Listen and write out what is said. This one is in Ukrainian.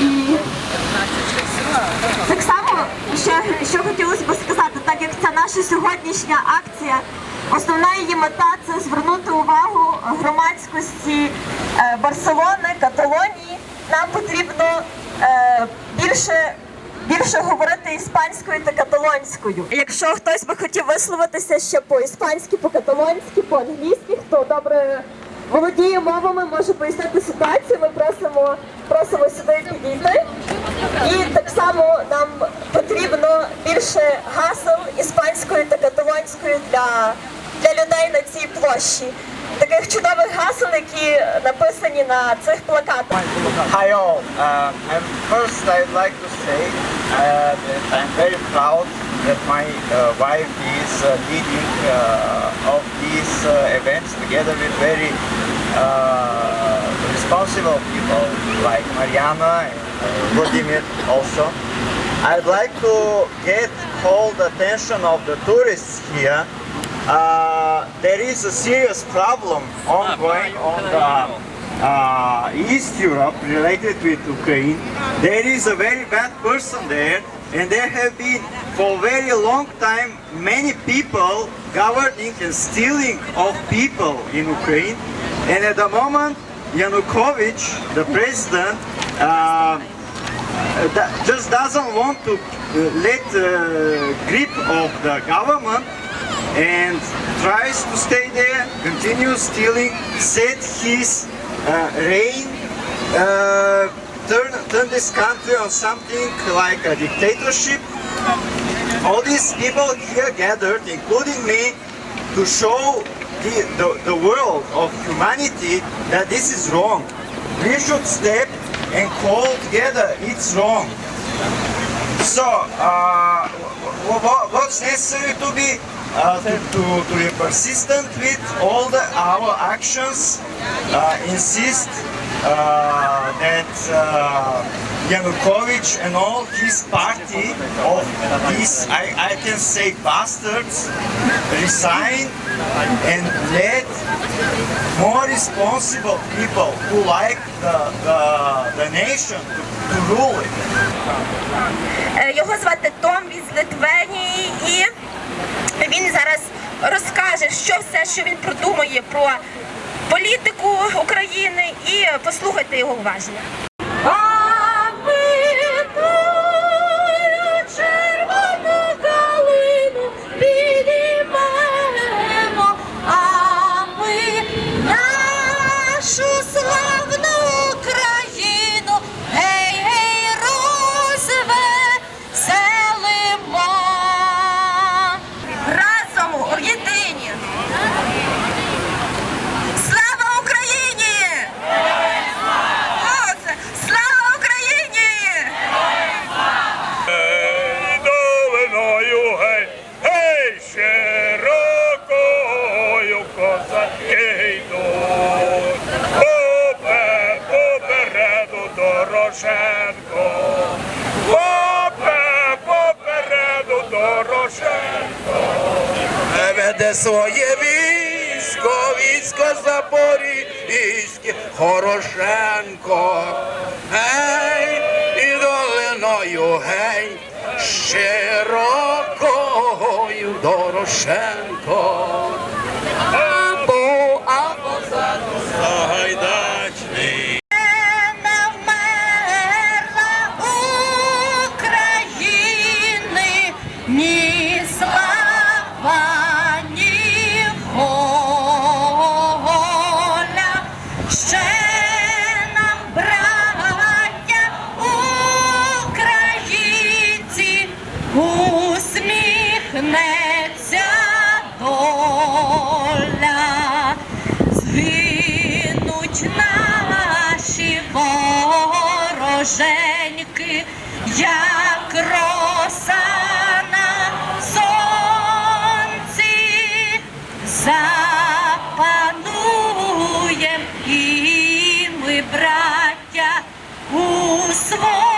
І так само, що, що хотілося б сказати, так як ця наша сьогоднішня акція, основна її мета це звернути увагу громадськості е, Барселони, Каталонії. Нам потрібно е, більше. Більше говорити іспанською та каталонською. Якщо хтось би хотів висловитися ще по-іспанськи, по-каталонськи, по-англійськи, хто добре володіє мовами, може пояснити ситуацію. Ми просимо просимо сюди підійти. І так само нам потрібно більше гасел іспанською та каталонською для, для людей на цій площі. Таких чудових гасел, які написані на цих плакатах. Hi all. Um, and first, I'd like to say uh, that I'm very proud that my uh, wife is uh, leading uh, of these uh, events together with very uh, responsible people like Mariana and Vladimir also. I'd like to get called attention of the tourists here. Uh, there is a serious problem ongoing on the uh, East Europe related with Ukraine. There is a very bad person there, and there have been for a very long time many people governing and stealing of people in Ukraine. And at the moment, Yanukovych, the president, uh, just doesn't want to uh, let uh, grip of the government and tries to stay there, continue stealing, set his uh, reign, uh, turn, turn this country on something like a dictatorship. All these people here gathered, including me, to show the, the, the world of humanity that this is wrong. We should step and call together it's wrong. So, uh, wh- wh- what's necessary to be uh, to, to, to be persistent with all the our actions, uh, insist uh, that uh, Yanukovych and all his party of these, I, I can say bastards, resign and let more responsible people who like the, the, the nation to, to rule it. Е, Його звати Том він з Литвенії, і він зараз розкаже, що все, що він продумує про політику України, і послухайте його уважно. Дорошенко. веде своє військо, військо Запорізьке, Хорошенко, гей, і долиною, гей, широкою Дорошенко. усміхнеться доля, згинуть наші вороженьки, як роса на сонці, запануєм і ми, браття, у своєму.